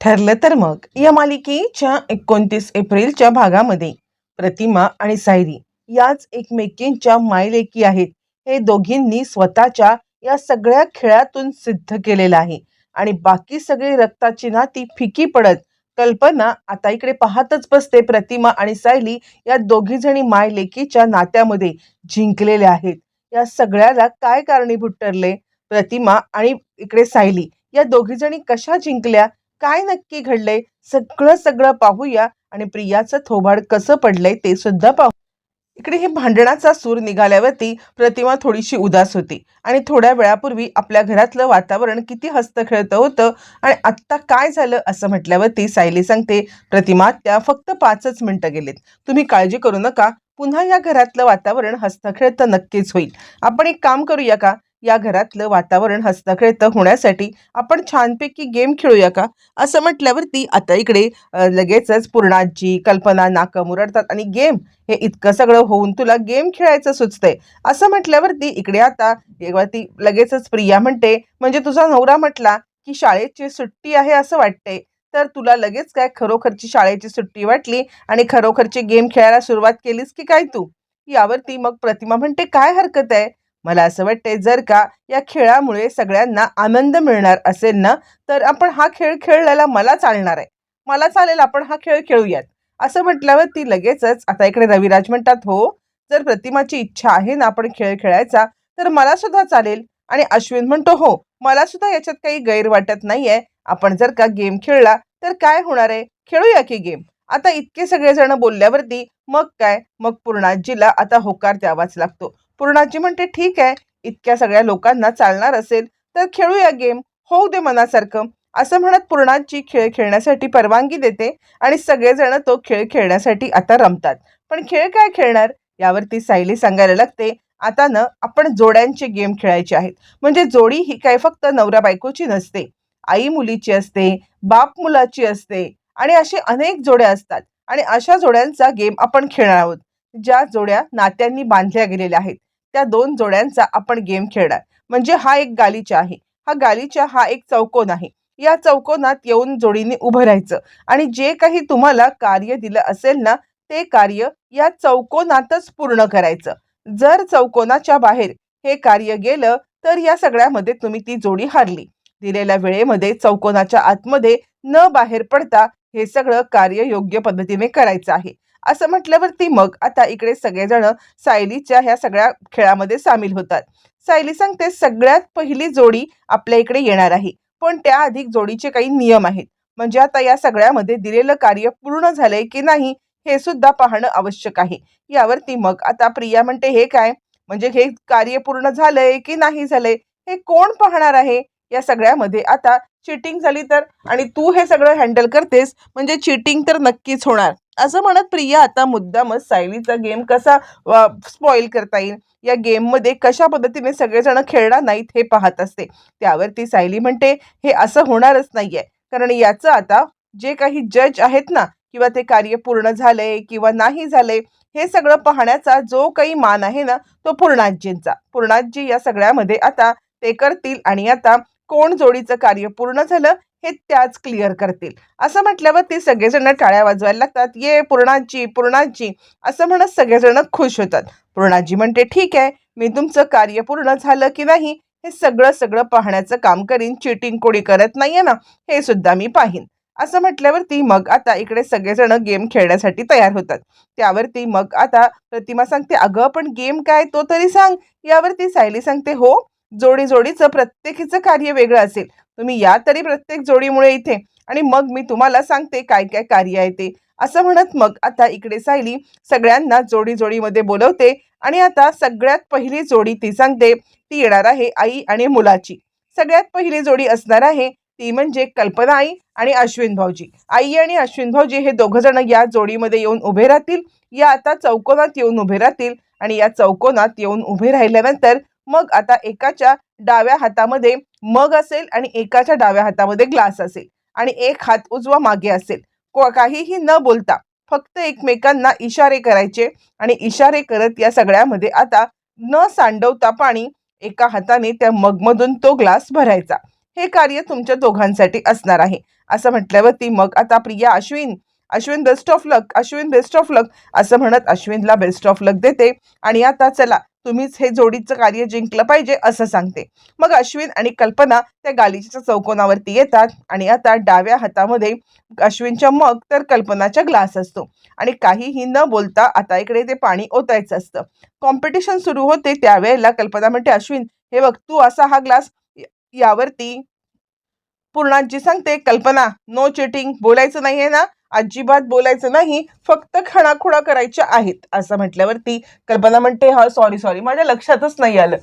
ठरलं तर मग. या मालिकेच्या एकोणतीस एप्रिलच्या भागामध्ये प्रतिमा आणि सायरी याच एकमेकींच्या मायलेकी आहेत. हे दोघींनी स्वतःच्या या सगळ्या खेळातून सिद्ध केलेलं आहे. आणि बाकी सगळी रक्ताची नाती फिकी पडत कल्पना आता इकडे पाहतच बसते. प्रतिमा आणि सायली या दोघी जणी माय लेकीच्या नात्यामध्ये जिंकलेल्या आहेत. या सगळ्याला काय कारणीभूत ठरले? प्रतिमा आणि इकडे सायली या दोघी जणी कशा जिंकल्या? काय नक्की घडलंय सगळं सगळं पाहूया आणि प्रियाचं थोबाड कसं पडलंय ते सुद्धा पाहू. इकडे हे भांडणाचा सूर निघाल्यावरती प्रतिमा थोडीशी उदास होती आणि थोड्या वेळापूर्वी आपल्या घरातलं वातावरण किती हस्तखेळतं होतं आणि आत्ता काय झालं असं म्हटल्यावरती सायली सांगते प्रतिमा त्या फक्त पाचच मिनिटं गेलेत. तुम्ही काळजी करू नका. पुन्हा या घरातलं वातावरण हस्तखेळतं नक्कीच होईल. आपण एक काम करूया का? या घरातलं वातावरण हस्तखेळतं होण्यासाठी आपण छानपैकी गेम खेळूया का? असं म्हटल्यावरती आता इकडे लगेचच पूर्णाजी कल्पना नाकं मुरडतात आणि गेम हे इतकं सगळं होऊन तुला गेम खेळायचं सुचतंय. असं म्हटल्यावरती इकडे आता वरती लगेचच प्रिया म्हणते म्हणजे तुझा नवरा म्हटला की शाळेची सुट्टी आहे असं वाटतंय. तर तुला लगेच काय खरोखरची शाळेची सुट्टी वाटली आणि खरोखरची गेम खेळायला सुरुवात केलीस की काय तू? यावरती मग प्रतिमा म्हणते काय हरकत आहे? मला असं वाटतंय जर का या खेळामुळे सगळ्यांना आनंद मिळणार असेल ना तर आपण हा खेळ खेळलेला मला चालणार आहे. मला चालेल आपण हा खेळ खेळूयात. असं म्हटल्यावर ती लगेचच आता इकडे रविराज म्हणतात हो जर प्रतिमाची इच्छा आहे ना आपण खेळ खेळायचा तर मला सुद्धा चालेल. आणि अश्विन म्हणतो हो मला सुद्धा याच्यात काही गैर वाटत नाहीये. आपण जर का गेम खेळला तर काय होणार आहे? खेळूया की गेम? आता इतके सगळेजण बोलल्यावरती मग काय? मग पूर्णाजीला आता होकार द्यावाच लागतो. पूर्णाजी म्हणते ठीक आहे इतक्या सगळ्या लोकांना चालणार असेल तर खेळूया गेम होऊ दे मनासारखं. असं म्हणत पूर्णाजी खेळ खेळण्यासाठी परवानगी देते आणि सगळेजण तो खेळ खेळण्यासाठी आता रमतात. पण खेळ काय खेळणार? यावरती सायली सांगायला लागते आता ना आपण जोड्यांचे गेम खेळायचे आहेत. म्हणजे जोडी ही काय फक्त नवरा बायकोची नसते. आई मुलीची असते बाप मुलाची असते आणि असे अनेक जोड्या असतात आणि अशा जोड्यांचा गेम आपण खेळणार आहोत. ज्या जोड्या नात्यांनी बांधल्या गेलेल्या आहेत. त्या दोन जोड्यांचा आपण गेम खेळणार. म्हणजे हा एक गालीचा आहे. हा गालीचा हा एक चौकोन आहे. या चौकोनात येऊन जोडीने उभं राहायचं. आणि जे काही तुम्हाला कार्य दिलं असेल ना ते कार्य या चौकोनातच पूर्ण करायचं. जर चौकोनाच्या बाहेर हे कार्य गेलं तर या सगळ्यामध्ये तुम्ही ती जोडी हारली. दिलेल्या वेळेमध्ये चौकोनाच्या आतमध्ये न बाहेर पडता हे सगळं कार्य योग्य पद्धतीने करायचं आहे. असं म्हटल्यावरती मग आता इकडे सगळेजण सायलीच्या ह्या सगळ्या खेळामध्ये सामील होतात. सायली सांगते सगळ्यात पहिली जोडी आपल्या इकडे येणार आहे पण त्या अधिक जोडीचे काही नियम आहेत. म्हणजे आता या सगळ्यामध्ये दिलेलं कार्य पूर्ण झालंय की नाही हे सुद्धा पाहणं आवश्यक आहे. यावरती मग आता प्रिया म्हणते हे काय? म्हणजे हे कार्य पूर्ण झालंय की नाही झालंय? हे कोण पाहणार आहे? या सगळ्यामध्ये आता चिटिंग झाली तर आणि तू हे सगळं हँडल करतेस म्हणजे चिटिंग तर नक्कीच होणार. असं म्हणत प्रिया आता मुद्दामच सायलीचा गेम कसा स्पॉइल करता येईल? या गेममध्ये कशा पद्धतीने सगळेजण खेळणार नाहीत हे पाहत असते. त्यावरती सायली म्हणते हे असं होणारच नाहीये. कारण याचं आता जे काही जज आहेत ना किंवा ते कार्य पूर्ण झालंय किंवा नाही झालंय हे सगळं पाहण्याचा जो काही मान आहे ना तो पूर्णाजींचा पूर्णाजी या सगळ्यामध्ये आता ते करतील आणि आता कोण जोडीचं कार्य पूर्ण झालं हे त्याच क्लिअर करतील. असं म्हटल्यावर ते सगळेजण टाळ्या वाजवायला लागतात. ये पूर्णाजी पूर्णाजी. असं म्हणत सगळेजण खुश होतात. पूर्णाजी म्हणते ठीक आहे मी तुमचं कार्य पूर्ण झालं की नाही? हे सगळं सगळं पाहण्याचं काम करीन. चिटिंग कोणी करत नाहीये ना? हे सुद्धा मी पाहीन. असं म्हटल्यावरती मग आता इकडे सगळेजण गेम खेळण्यासाठी तयार होतात. त्यावरती मग आता प्रतिमा सांगते अगं पण गेम काय? तो तरी सांग. यावरती सायली सांगते हो जोडी जोडीचं प्रत्येकीचं कार्य वेगळं असेल. तुम्ही या तरी प्रत्येक जोडीमुळे इथे आणि मग मी तुम्हाला सांगते काय काय कार्य आहे ते. असं म्हणत मग आता इकडे सायली सगळ्यांना जोडी जोडीमध्ये बोलवते आणि आता सगळ्यात पहिली जोडी ती सांगते. ती येणार आहे आई आणि मुलाची. सगळ्यात पहिली जोडी असणार आहे ती म्हणजे कल्पना आई आणि अश्विन भाऊजी. आई आणि अश्विन भाऊजी हे दोघ जण या जोडीमध्ये येऊन उभे राहतील. या आता चौकोनात येऊन उभे राहतील आणि या चौकोनात येऊन उभे राहिल्यानंतर मग आता एकाच्या डाव्या हातामध्ये मग असेल आणि एकाच्या डाव्या हातामध्ये ग्लास असेल. आणि एक हात उजवा मागे असेल. काहीही न बोलता फक्त एकमेकांना इशारे करायचे आणि इशारे करत या सगळ्यामध्ये आता न सांडवता पाणी एका हाताने त्या मगमधून तो ग्लास भरायचा. हे कार्य तुमच्या दोघांसाठी असणार आहे. असं म्हटल्यावरती मग आता Priya Ashwin Ashwin best of luck Ashwin best of luck असं म्हणत अश्विनला बेस्ट ऑफ लक देते. आणि आता चला तुम्हीच हे जोडीचं कार्य जिंकलं पाहिजे असं सांगते. मग अश्विन आणि कल्पना त्या गालिचीच्या चौकोनावरती येतात आणि आता डाव्या हातामध्ये अश्विनच्या मग तर कल्पनाचा ग्लास असतो. आणि काहीही न बोलता आता इकडे ते पाणी ओतायचं असतं. कॉम्पिटिशन सुरू होते त्यावेळेला कल्पना म्हणते अश्विन हे बघ तू असा हा ग्लास यावरती पूर्णांची सांगते कल्पना नो चिटिंग बोलायचं नाहीये ना? अजिबात बोलायचं नाही फक्त खणाखुणा करायच्या आहेत असं म्हटल्यावरती कल्पना म्हणते हा सॉरी सॉरी माझ्या लक्षातच नाही आलं.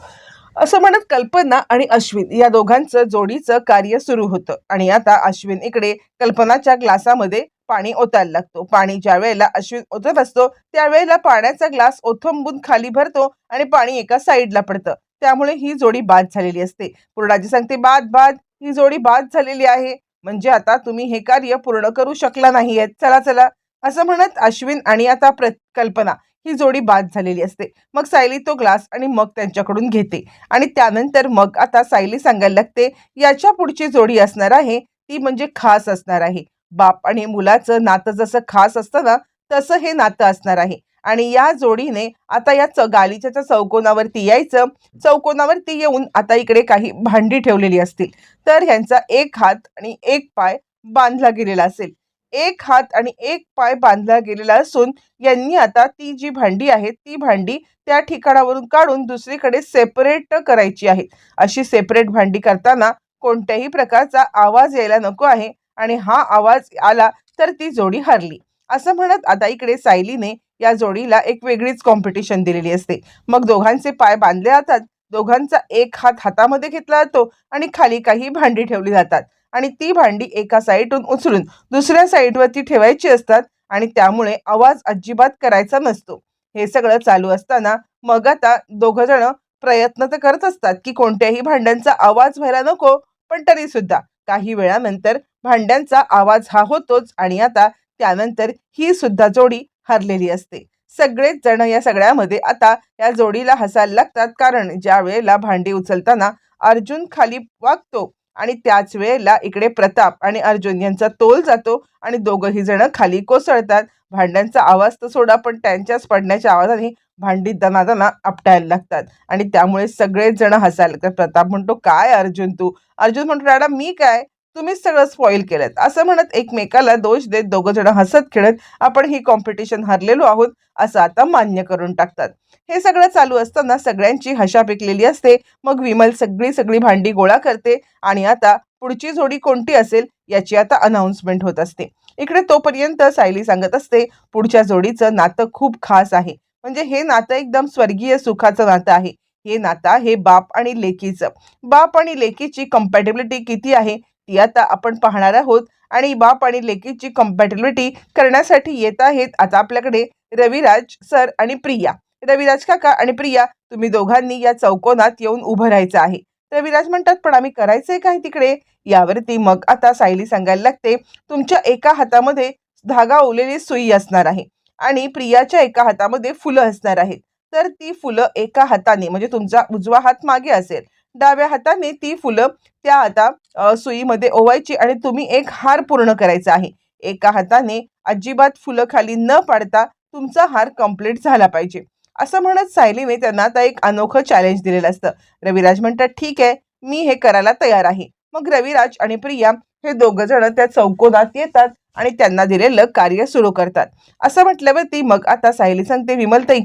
असं म्हणत कल्पना आणि अश्विन या दोघांचं जोडीचं कार्य सुरू होतं. आणि आता अश्विन इकडे कल्पनाच्या ग्लासामध्ये पाणी ओतायला लागतो. पाणी ज्या वेळेला अश्विन ओतत असतो त्यावेळेला पाण्याचा ग्लास ओथंबून खाली भरतो आणि पाणी एका साईडला पडतं. त्यामुळे ही जोडी बाद झालेली असते. पूर्णाजी सांगते बाद बाद ही जोडी बाद झालेली आहे. म्हणजे आता तुम्ही हे कार्य पूर्ण करू शकला नाहीयेत. चला चला. असं म्हणत अश्विन आणि आता प्र कल्पना ही जोडी बाद झालेली असते. मग सायली तो ग्लास आणि मग त्यांच्याकडून घेते. आणि त्यानंतर मग आता सायली सांगायला लागते याच्या पुढची जोडी असणार आहे ती म्हणजे खास असणार आहे. बाप आणि मुलाचं नातं जसं खास असतं ना तसं हे नातं असणार आहे. आणि या जोडीने आता या च गालिच्याच्या चौकोनावरती यायचं. चौकोनावरती येऊन आता इकडे काही भांडी ठेवलेली असतील. तर ह्यांचा एक हात आणि एक पाय बांधला गेलेला असेल. एक हात आणि एक पाय बांधला गेलेला असून यांनी आता ती जी भांडी आहे ती भांडी त्या ठिकाणावरून काढून दुसरीकडे सेपरेट करायची आहे अशी सेपरेट भांडी करताना कोणत्याही प्रकारचा आवाज यायला नको आहे आणि हा आवाज आला तर ती जोडी हरली. असं म्हणत आता इकडे सायलीने या जोडीला एक वेगळीच कॉम्पिटिशन दिलेली असते. मग दोघांचे पाय बांधले जातात. दोघांचा एक हात हातामध्ये घेतला जातो आणि खाली काही भांडी ठेवली जातात. आणि ती भांडी एका साईडून उचलून दुसऱ्या साईडवरती ठेवायची असतात आणि त्यामुळे आवाज अजिबात करायचा नसतो. हे सगळं चालू असताना मग आता दोघं जण प्रयत्न तर करत असतात की कोणत्याही भांड्यांचा आवाज व्हायला नको पण तरी सुद्धा काही वेळानंतर भांड्यांचा आवाज हा होतोच आणि आता त्यानंतर ही सुद्धा जोडी हरलेली असते. सगळेच जण या सगळ्यामध्ये आता या जोडीला हसायला लागतात कारण ज्या वेळेला भांडी उचलताना अर्जुन खाली वागतो आणि त्याच वेळेला इकडे प्रताप आणि अर्जुन यांचा तोल जातो आणि दोघंही जण खाली कोसळतात. भांड्यांचा आवाज तर सोडा पण त्यांच्याच पडण्याच्या आवाजाने भांडी दनादना आपटायला लागतात आणि त्यामुळे सगळेच जण हसायला लागतात. प्रताप म्हणतो काय अर्जुन तू? अर्जुन म्हणतो दादा मी काय? तुम्हीच सगळं स्पॉईल केलं असं म्हणत एकमेकाला दोष देत दोघं जण हसत खेळत आपण ही कॉम्पिटिशन हरलेलो आहोत असं आता मान्य करून टाकतात. हे सगळं चालू असताना सगळ्यांची हशा पिकलेली असते. मग विमल सगळी सगळी भांडी गोळा करते आणि आता पुढची जोडी कोणती असेल याची आता अनाऊन्समेंट होत असते. इकडे तोपर्यंत सायली सांगत असते पुढच्या जोडीचं नातं खूप खास आहे. म्हणजे हे नातं एकदम स्वर्गीय सुखाचं नातं आहे. हे नातं आहे बाप आणि लेकीचं. बाप आणि लेकीची कम्पॅटेबिलिटी किती आहे? ती आता आपण पाहणार आहोत. आणि बाप आणि लेकीची कम्पॅटेबिलिटी करण्यासाठी येत आहेत. आता आपल्याकडे रविराज सर आणि प्रिया. रविराज काका आणि प्रिया तुम्ही दोघांनी या चौकोनात येऊन उभं राहायचं आहे. रविराज म्हणतात पण आम्ही करायचंय काय तिकडे? यावरती मग आता सायली सांगायला लागते तुमच्या एका हातामध्ये धागा ओलेली सुई असणार आहे आणि प्रियाच्या एका हातामध्ये फुलं असणार आहेत. तर ती फुलं एका हाताने म्हणजे तुमचा उजवा हात मागे असेल. डाव्या हाताने ती फुलं त्या आता सुईमध्ये ओवायची आणि तुम्ही एक हार पूर्ण करायचा आहे. एका हाताने अजिबात फुलं खाली न पाडता तुमचा हार कंप्लीट झाला पाहिजे. असं म्हणत सायलीने त्यांना आता एक अनोखं चॅलेंज दिलेलं असतं. रविराज म्हणतात ठीक आहे मी हे करायला तयार आहे. मग रविराज आणि प्रिया हे दोघं जण त्या चौकोनात येतात आणि त्यांना दिलेलं कार्य सुरू करतात. असं म्हटल्यावरती मग आता सायली सांगते विमलताई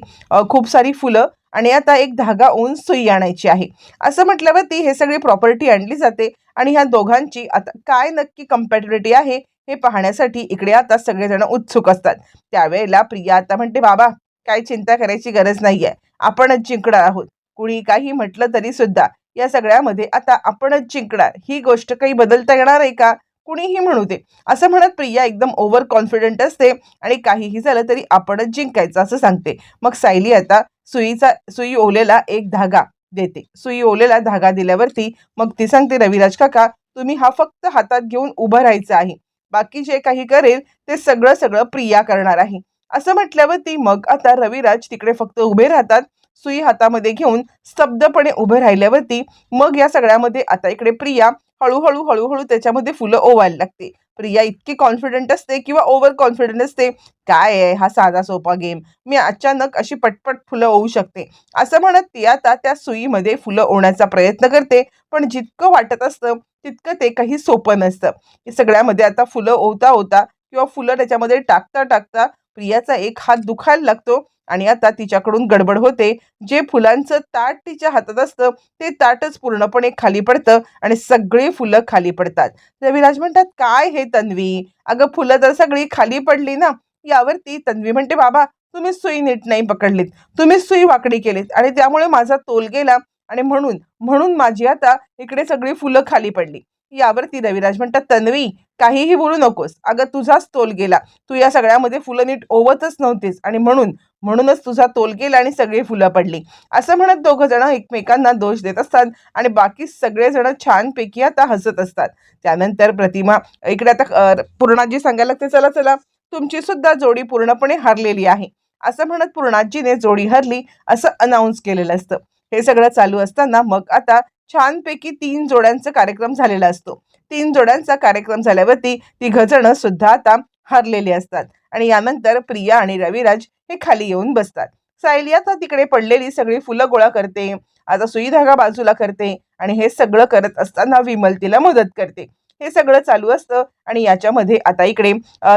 खूप सारी फुलं आणि आता एक धागा ऊन सुई आणायची आहे. असं म्हटल्यावरती हे सगळी प्रॉपर्टी आणली जाते आणि ह्या दोघांची आता काय नक्की कम्पॅटिबिलिटी आहे हे पाहण्यासाठी इकडे आता सगळेजण उत्सुक असतात. त्यावेळेला प्रिया आता म्हणते बाबा काय चिंता करायची गरज नाही आहे आपणच जिंकणार आहोत. कुणी काही म्हटलं तरी सुद्धा या सगळ्यामध्ये आता आपणच जिंकणार. ही गोष्ट काही बदलता येणार आहे का? कुणीही म्हणू दे. असं म्हणत प्रिया एकदम ओव्हर कॉन्फिडंट असते आणि काहीही झालं तरी आपणच जिंकायचं असं सांगते. मग सायली आता सुईचा सुई ओलेला एक धागा देते. सुई ओलेला धागा दिल्यावरती मग ती सांगते रविराज काका तुम्ही हा फक्त हातात घेऊन उभं राहायचं आहे. बाकी जे काही करेल ते सगळं सगळं प्रिया करणार आहे. असं म्हटल्यावरती मग आता रविराज तिकडे फक्त उभे राहतात. सुई हातामध्ये घेऊन स्तब्धपणे उभे राहिल्यावरती मग या सगळ्यामध्ये आता इकडे प्रिया हळूहळू हळूहळू त्याच्यामध्ये फुलं ओवायला लागते. प्रिया इतकी कॉन्फिडंट असते किंवा ओव्हर कॉन्फिडंट असते काय आहे हा साधा सोपा गेम मी अचानक अशी पटपट फुलं ओवू शकते. असं म्हणत ती आता त्या सुईमध्ये फुलं ओवण्याचा प्रयत्न करते. पण जितकं वाटत असतं तितकं ते काही सोपं नसतं. सगळ्यामध्ये आता फुलं ओवता ओवता किंवा फुलं त्याच्यामध्ये टाकता टाकता प्रियाचा एक हात दुखायला लागतो आणि आता तिच्याकडून गडबड होते. जे फुलांचं ताट तिच्या हातात असतं ते ताटच पूर्णपणे खाली पडतं आणि सगळी फुलं खाली पडतात. रविराज म्हणतात काय हे तन्वी? अगं फुलं तर सगळी खाली पडली ना. यावरती तन्वी म्हणते बाबा तुम्ही सुई नीट नाही पकडलीत. तुम्ही सुई वाकडी केलीत आणि त्यामुळे माझा तोल गेला आणि म्हणून म्हणून माझी आता इकडे सगळी फुलं खाली पडली. यावरती रविराज म्हणतात तन्वी काहीही बोलू नकोस. अगं तुझाच तोल गेला. तू या सगळ्यामध्ये फुलं नीट ओवतच नव्हतीस आणि म्हणून म्हणूनच तुझा तोल गेला आणि सगळी फुलं पडली. असं म्हणत दोघं जण एकमेकांना दोष देत असतात आणि बाकी सगळेजण छानपैकी आता हसत असतात. त्यानंतर प्रतिमा इकडे आता पूर्णाजी सांगायला लागते. चला चला. तुमची सुद्धा जोडी पूर्णपणे हरलेली आहे. असं म्हणत पूर्णाजीने जोडी हरली असं अनाऊन्स केलेलं असतं. हे सगळं चालू असताना मग आता छानपैकी तीन जोड्यांचा कार्यक्रम झालेला असतो. तीन जोड्यांचा कार्यक्रम झाल्यावरती तिघजणं सुद्धा आता हरलेले असतात. आणि यानंतर प्रिया आणि रविराज हे खाली येऊन बसतात. सायली आता तिकडे पडलेली सगळी फुलं गोळा करते. आता सुई धागा बाजूला करते आणि हे सगळं करत असताना विमल तिला मदत करते. हे सगळं चालू असतं आणि याच्यामध्ये आता इकडे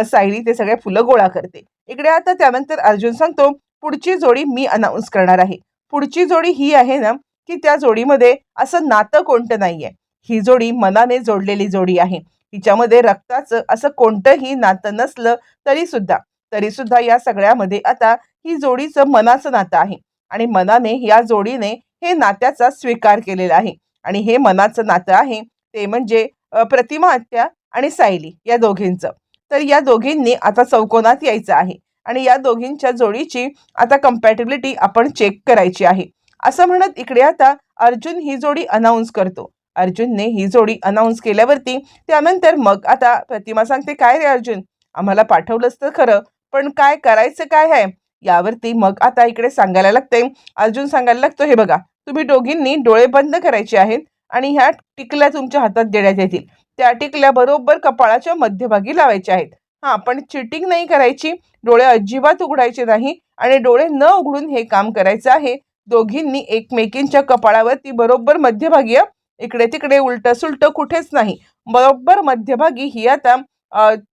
सायली ते सगळे फुलं गोळा करते. इकडे आता त्यानंतर अर्जुन सांगतो पुढची जोडी मी अनाऊन्स करणार आहे. पुढची जोडी ही आहे ना की त्या जोडीमध्ये असं नातं कोणतं नाहीये. ही जोडी मनाने जोडलेली जोडी आहे. हिच्यामध्ये रक्ताचं असं कोणतंही नातं नसलं तरी सुद्धा. तरी सुद्धा या सगळ्यामध्ये आता ही जोडीचं मनाचं नातं आहे. आणि मनाने या जोडीने हे नात्याचा स्वीकार केलेला आहे. आणि हे मनाचं नातं आहे ते म्हणजे प्रतिमा आत्या आणि सायली या दोघींचं. तर या दोघींनी आता चौकोनात यायचं आहे. आणि या दोघींच्या जोडीची आता कम्पॅटेबिलिटी आपण चेक करायची आहे. असं म्हणत इकडे आता अर्जुन ही जोडी अनाऊन्स करतो. अर्जुनने ही जोडी अनाऊन्स केल्यावरती त्यानंतर मग आता प्रतिमा सांगते काय रे अर्जुन? आम्हाला पाठवलंच तर खरं पण काय करायचं काय आहे? यावरती मग आता इकडे सांगायला लागते. अर्जुन सांगायला लागतो हे बघा तुम्ही दोघींनी डोळे बंद करायचे आहेत आणि ह्या टिकल्या तुमच्या हातात देण्यात येतील. त्या टिकल्या बरोबर कपाळाच्या मध्यभागी लावायच्या आहेत. हां पण चिटिंग नाही करायची. डोळे अजिबात उघडायचे नाही आणि डोळे न उघडून हे काम करायचं आहे. दोघींनी एकमेकींच्या कपाळावरती बरोबर मध्यभागी इकडे तिकडे उलटं सुलटं कुठेच नाही. बरोबर मध्यभागी ही आता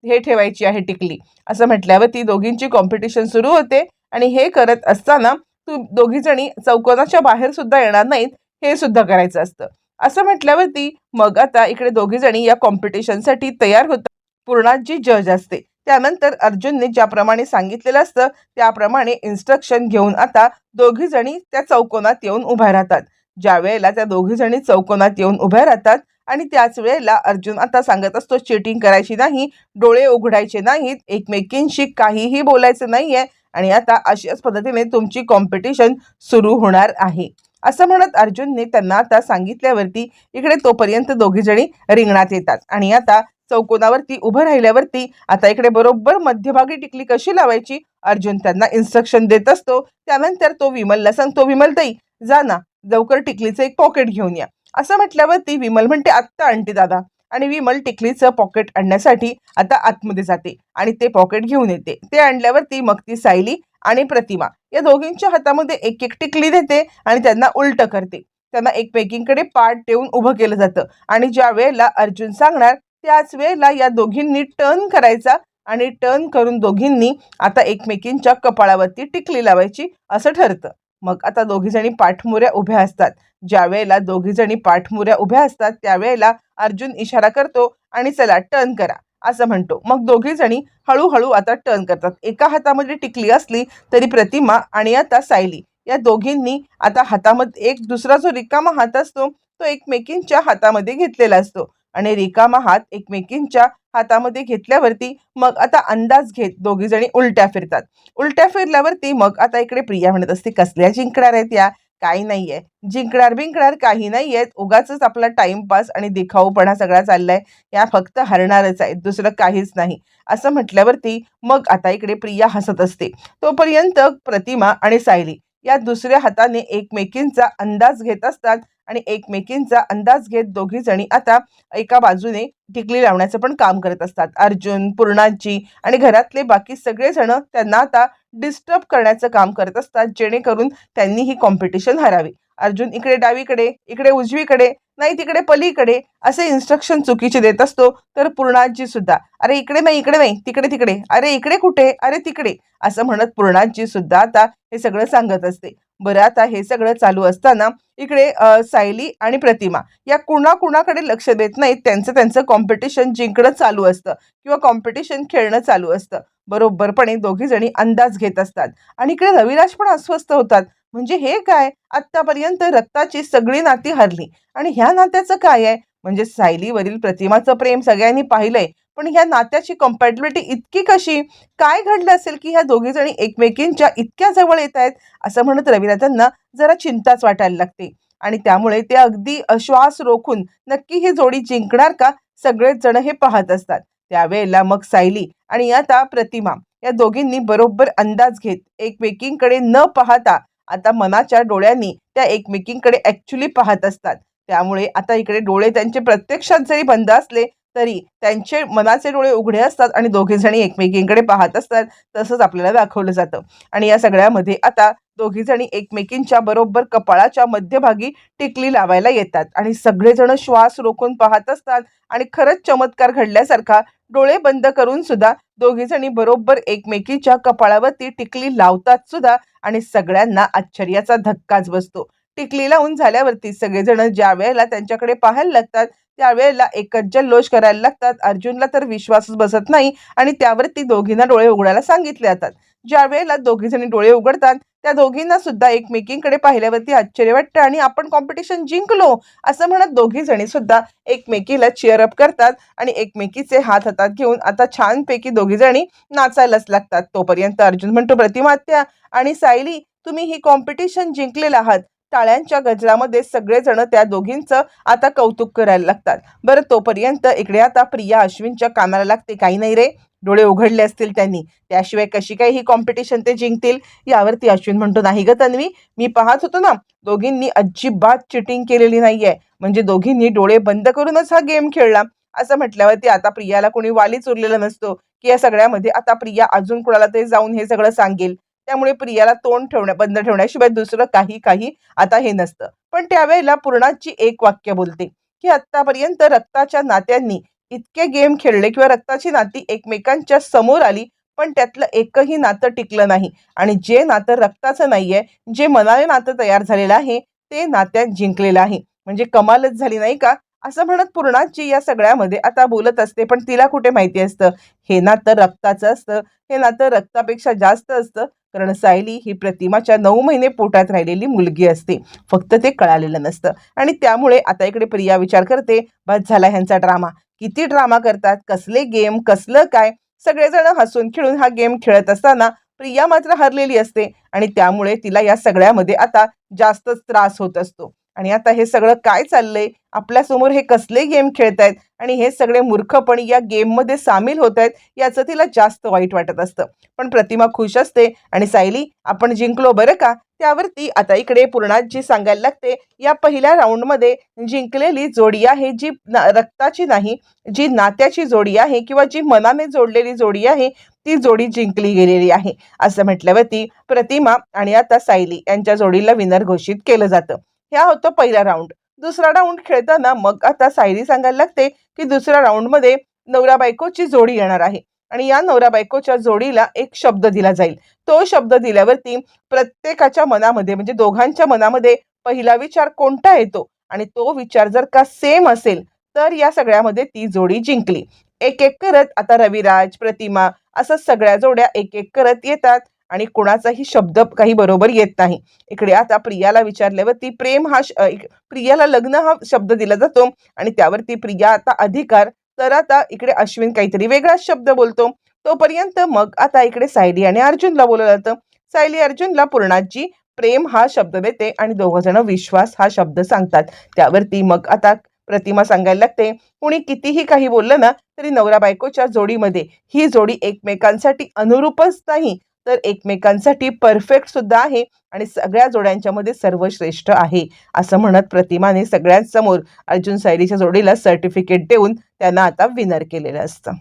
हे ठेवायची आहे टिकली. असं म्हटल्यावर ती दोघींची कॉम्पिटिशन सुरू होते आणि हे करत असताना तू दोघी जणी चौकोनाच्या बाहेर सुद्धा येणार नाहीत हे सुद्धा करायचं असतं. असं म्हटल्यावरती मग आता इकडे दोघी जणी या कॉम्पिटिशनसाठी तयार होतात. पूर्णाजी जज असते. त्यानंतर अर्जुनने ज्याप्रमाणे सांगितलेलं असतं त्याप्रमाणे इन्स्ट्रक्शन घेऊन आता दोघी जणी त्या चौकोनात येऊन उभ्या राहतात. ज्या वेळेला त्या दोघी जणी चौकोनात येऊन उभ्या राहतात आणि त्याच वेळेला अर्जुन आता सांगत असतो चिटिंग करायची नाही डोळे उघडायचे नाहीत एकमेकींशी काहीही बोलायचं नाहीये आणि आता अशाच पद्धतीने तुमची कॉम्पिटिशन सुरू होणार आहे. असं म्हणत अर्जुनने त्यांना आता सांगितल्यावरती इकडे तोपर्यंत दोघी जणी रिंगणात येतात आणि आता चौकोनावरती उभं राहिल्यावरती आता इकडे बरोबर मध्यभागी टिकली कशी लावायची? अर्जुन त्यांना इन्स्ट्रक्शन देत असतो. त्यानंतर तो विमलला सांगतो विमल ताई जा ना लवकर टिकलीचं एक पॉकेट घेऊन या. असं म्हटल्यावरती विमल म्हणते आत्ता आणते दादा. आणि विमल टिकलीचं पॉकेट आणण्यासाठी आता आतमध्ये जाते आणि ते पॉकेट घेऊन येते. ते आणल्यावरती मग ती सायली आणि प्रतिमा या दोघींच्या हातामध्ये एक एक टिकली देते आणि त्यांना उलट करते. त्यांना एकमेकींकडे पाठ ठेवून उभं केलं जातं. आणि ज्या वेळेला अर्जुन सांगणार त्याच वेळेला या दोघींनी टर्न करायचा आणि टर्न करून दोघींनी आता एकमेकींच्या कपाळावरती टिकली लावायची असं ठरतं. मग आता दोघीजणी पाठमुऱ्या उभ्या असतात. ज्या वेळेला दोघीजणी पाठमुऱ्या उभ्या असतात त्यावेळेला अर्जुन इशारा करतो आणि चला टर्न करा असं म्हणतो. मग दोघी जणी हळूहळू आता टर्न करतात. एका हातामध्ये टिकली असली तरी प्रतिमा आणि आता सायली या दोघींनी आता हातामध्ये एक दुसरा जो रिकामा हात असतो तो एकमेकींच्या हातामध्ये घेतलेला असतो. आणि रिकामा हात एकमेकींच्या हातामध्ये घेतल्यावरती मग आता अंदाज घेत दोघी जणी उलट्या फिरतात. उलट्या फिरल्यावरती मग आता इकडे प्रिया म्हणत असते कसल्या जिंकणार आहेत या? काही नाहीये. जिंकणार बिंकणार काही नाही आहेत उगाच आपला टाइमपास आणि दिखाऊपणा सगळा चाललाय. या फक्त हरणारच आहेत. दुसरं काहीच नाही. असं म्हटल्यावरती मग आता इकडे प्रिया हसत असते. तोपर्यंत प्रतिमा आणि सायली या दुसऱ्या हाताने एकमेकींचा अंदाज घेत असतात आणि एकमेकींचा अंदाज घेत दोघी जणी आता एका बाजूने टिकली लावण्याचं पण काम करत असतात. अर्जुन पूर्णाजी आणि घरातले बाकी सगळेजण त्यांना आता डिस्टर्ब करण्याचं काम करत असतात जेणेकरून त्यांनी ही कॉम्पिटिशन हरावी. अर्जुन इकडे डावीकडे इकडे उजवीकडे नाही तिकडे पलीकडे असे इन्स्ट्रक्शन चुकीचे देत असतो तर पूर्णाजी सुद्धा अरे इकडे नाही इकडे नाही तिकडे तिकडे अरे इकडे कुठे अरे तिकडे असं म्हणत पूर्णाजी सुद्धा आता हे सगळं सांगत असते. बरं आता हे सगळं चालू असताना इकडे सायली आणि प्रतिमा या कुणाकुणाकडे लक्ष देत नाहीत त्यांचं त्यांचं कॉम्पिटिशन जिंकणं चालू असतं किंवा कॉम्पिटिशन खेळणं चालू असतं. बरोबरपणे दोघी जणी अंदाज घेत असतात. आणि इकडे रविराज पण अस्वस्थ होतात. म्हणजे हे काय? आत्तापर्यंत रक्ताची सगळी नाती हरली. आणि ह्या नात्याचं काय आहे? म्हणजे सायलीवरील प्रतिमाचं प्रेम सगळ्यांनी पाहिलंय. पण ह्या नात्याची कम्पॅटिबिलिटी इतकी कशी? काय घडलं असेल की ह्या दोघी जणी एकमेकींच्या इतक्या जवळ येत आहेत? असं म्हणत रविराजांना जरा चिंताच वाटायला लागते. आणि त्यामुळे ते अगदी श्वास रोखून नक्की ही जोडी जिंकणार का? सगळेच जण हे पाहत असतात. त्यावेळेला मग सायली आणि आता प्रतिमा या दोघींनी बरोबर अंदाज घेत एकमेकींकडे न पाहता आता मनाच्या डोळ्यांनी त्या एकमेकींकडे ऍक्च्युली पाहत असतात. त्यामुळे आता इकडे डोळे त्यांचे प्रत्यक्षात जरी बंद असले तरी त्यांचे मनाचे डोळे उघडे असतात आणि दोघेजणी एकमेकींकडे पाहत असतात. तसंच आपल्याला दाखवलं जातं. आणि या सगळ्यामध्ये आता दोघी जणी एकमेकींच्या बरोबर कपाळाच्या मध्यभागी टिकली लावायला येतात आणि सगळेजण श्वास रोखून पाहत असतात आणि खरंच चमत्कार घडल्यासारखा डोळे बंद करून सुद्धा दोघी जणी बरोबर एकमेकीच्या कपाळावरती टिकली लावतात सुद्धा आणि सगळ्यांना आश्चर्याचा धक्काच बसतो. टिकली लावून झाल्यावरती सगळेजण ज्या वेळेला त्यांच्याकडे पाहायला लागतात त्यावेळेला एकच जल्लोष करायला लागतात. अर्जुनला तर विश्वासच बसत नाही आणि त्यावरती दोघींना डोळे उघडायला सांगितले जातात. ज्या वेळेला दोघी जणी डोळे उघडतात त्या दोघींना सुद्धा एकमेकींकडे पाहिल्यावरती आश्चर्य वाटतं आणि आपण कॉम्पिटिशन जिंकलो असं म्हणत दोघी जणी सुद्धा एकमेकीला चिअरअप करतात आणि एकमेकीचे हात हातात घेऊन आता छानपैकी दोघी जणी नाचायलाच लागतात. तोपर्यंत अर्जुन म्हणतो प्रतिमात्या आणि सायली तुम्ही ही कॉम्पिटिशन जिंकलेला आहात. टाळ्यांच्या गजरामध्ये सगळेजण त्या दोघींचं आता कौतुक करायला लागतात. बरं तोपर्यंत इकडे आता प्रिया अश्विनच्या कामाला लागते. काही नाही रे. डोळे उघडले असतील त्यांनी. त्याशिवाय कशी काय ही कॉम्पिटिशन ते जिंकतील? यावरती अश्विन म्हणतो नाही ग तन्वी मी पाहत होतो ना दोघींनी अजिबात चिटिंग केलेली नाहीये. म्हणजे दोघींनी डोळे बंद करूनच हा गेम खेळला. असं म्हटल्यावरती आता प्रियाला कोणी वालीच उरलेला नसतो. की या सगळ्यामध्ये आता प्रिया अजून कुणाला ते जाऊन हे सगळं सांगेल. त्यामुळे प्रियाला तोंड ठेवण्या बंद ठेवण्याशिवाय दुसरं काही काही आता हे नसतं. पण त्यावेळेला पूर्णाची एक वाक्य बोलते की आत्तापर्यंत रक्ताच्या नात्यांनी इतके गेम खेळले किंवा रक्ताची नाती एकमेकांच्या समोर आली पण त्यातलं एकही नातं टिकलं नाही. आणि जे नातं रक्ताचं नाहीये जे मनाने नातं तयार झालेलं आहे ते नात्यात जिंकलेलं आहे. म्हणजे कमालच झाली नाही का? असं म्हणत पूर्णाची या सगळ्यामध्ये आता बोलत असते पण तिला कुठे माहिती असतं? हे नातं रक्ताचं असतं. हे नातं रक्तापेक्षा जास्त असतं. कारण सायली ही प्रतिमाच्या नऊ महिने पोटात राहिलेली मुलगी असते. फक्त ते कळालेलं नसतं. आणि त्यामुळे आता इकडे प्रिया विचार करते बस झाला ह्यांचा ड्रामा. किती ड्रामा करतात? कसले गेम? कसलं काय? सगळेजण हसून खेळून हा गेम खेळत असताना प्रिया मात्र हरलेली असते आणि त्यामुळे तिला या सगळ्यामध्ये आता जास्तच त्रास होत असतो. आणि आता हे सगळं काय चाललंय? आपल्यासमोर हे कसले गेम खेळतायत? आणि हे सगळे मूर्खपणी या गेममध्ये सामील होत आहेत याचं तिला जास्त वाईट वाटत असतं. पण प्रतिमा खुश असते आणि सायली आपण जिंकलो बरं का? त्यावरती आता इकडे पूर्णाजी सांगायला लागते या पहिल्या राऊंडमध्ये जिंकलेली जोडी आहे जी ना- रक्ताची नाही जी नात्याची जोडी आहे किंवा जी मनाने जोडलेली जोडी आहे ती जोडी जिंकली गेलेली आहे. असं म्हटल्यावरती प्रतिमा आणि आता सायली यांच्या जोडीला विनर घोषित केलं जातं. ह्या होतो पहिला राऊंड दुसरा राऊंड खेळताना मग आता सायरी सांगायला लागते की दुसऱ्या राऊंडमध्ये नवरा बायकोची जोडी येणार आहे. आणि या नवरा बायकोच्या जोडीला एक शब्द दिला जाईल. तो शब्द दिल्यावरती प्रत्येकाच्या मनामध्ये म्हणजे दोघांच्या मनामध्ये पहिला विचार कोणता येतो? आणि तो विचार जर का सेम असेल तर या सगळ्यामध्ये ती जोडी जिंकली. एक एक करत आता रविराज प्रतिमा असं सगळ्या जोड्या एक एक करत येतात. आणि कोणाचाही शब्द काही बरोबर येत नाही. इकडे आता प्रियाला विचारल्यावरती प्रेम हा श- इक- प्रियाला लग्न हा शब्द दिला जातो आणि त्यावरती प्रिया आता अधिकार तर आता इकडे अश्विन काहीतरी वेगळाच शब्द बोलतो. तोपर्यंत मग आता इकडे सायली आणि अर्जुनला बोलवलं जातं. सायली अर्जुनला पूर्णाजी प्रेम हा शब्द देते आणि दोघजण विश्वास हा शब्द सांगतात. त्यावरती मग आता प्रतिमा सांगायला लागते कुणी कितीही काही बोललं ना तरी नवरा बायकोच्या जोडीमध्ये ही जोडी एकमेकांसाठी अनुरूपच नाही. तर एकमेकांसाठी परफेक्ट सुद्धा आहे आणि सगळ्या जोड्यांच्या मध्ये सर्वश्रेष्ठ आहे असं म्हणत प्रतिमाने सगळ्यांसमोर अर्जुन सायलीच्या जोडीला सर्टिफिकेट देऊन त्यांना आता विनर केलेलं असतं.